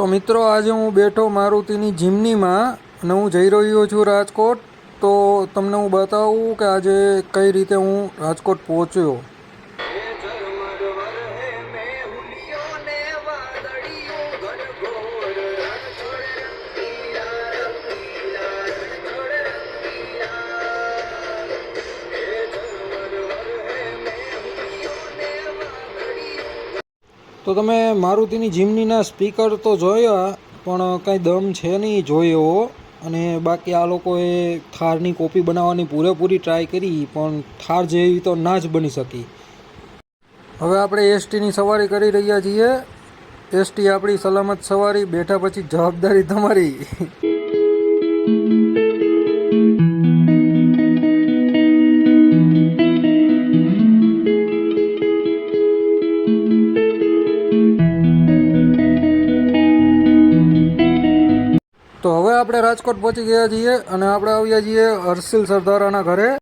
તો મિત્રો, આજે હું બેઠો મારુતિની જીમનીમાં અને હું જઈ રહ્યો છું રાજકોટ. તો તમને હું બતાવું કે આજે કઈ રીતે હું રાજકોટ પહોંચ્યો. તો તમે મારુતિની જીમનીના સ્પીકર તો જોયા, પણ કાંઈ દમ છે નહીં જોયો. અને બાકી આ લોકોએ થારની કોપી બનાવવાની પૂરેપૂરી ટ્રાય કરી, પણ થાર જેવી તો ના જ બની શકી. હવે આપણે એસટીની સવારી કરી રહ્યા છીએ. એસટી આપણી સલામત સવારી, બેઠા પછી જવાબદારી તમારી. તો હવે આપણે રાજકોટ પહોંચી ગયા છીએ અને આપણે આવ્યા છીએ હર્ષિલ સરદારાના ઘરે.